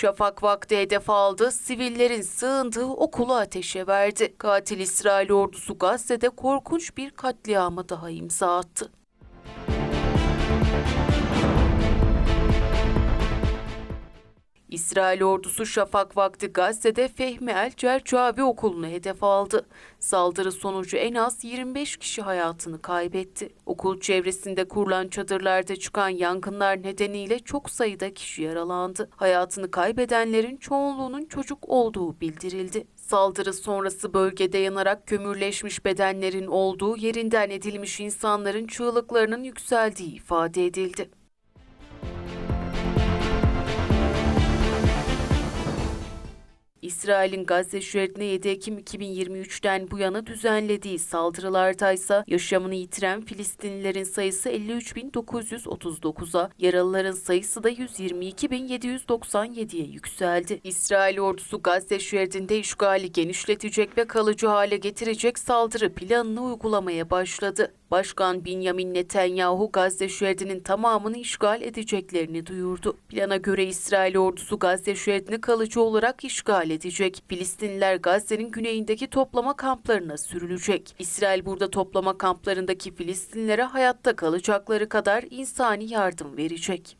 Şafak vakti hedef aldı, sivillerin sığındığı okulu ateşe verdi. Katil İsrail ordusu Gazze'de korkunç bir katliama daha imza attı. İsrail ordusu şafak vakti Gazze'de Fehmi El Cercavi okulunu hedef aldı. Saldırı sonucu en az 25 kişi hayatını kaybetti. Okul çevresinde kurulan çadırlarda çıkan yangınlar nedeniyle çok sayıda kişi yaralandı. Hayatını kaybedenlerin çoğunluğunun çocuk olduğu bildirildi. Saldırı sonrası bölgede yanarak kömürleşmiş bedenlerin olduğu yerinden edilmiş insanların çığlıklarının yükseldiği ifade edildi. İsrail'in Gazze şeridine 7 Ekim 2023'ten bu yana düzenlediği saldırılarda ise yaşamını yitiren Filistinlilerin sayısı 53.939'a, yaralıların sayısı da 122.797'ye yükseldi. İsrail ordusu Gazze şeridinde işgali genişletecek ve kalıcı hale getirecek saldırı planını uygulamaya başladı. Başkan Benjamin Netanyahu Gazze şeridinin tamamını işgal edeceklerini duyurdu. Plana göre İsrail ordusu Gazze şeridini kalıcı olarak işgal edecek. Filistinliler Gazze'nin güneyindeki toplama kamplarına sürülecek. İsrail burada toplama kamplarındaki Filistinlilere hayatta kalacakları kadar insani yardım verecek.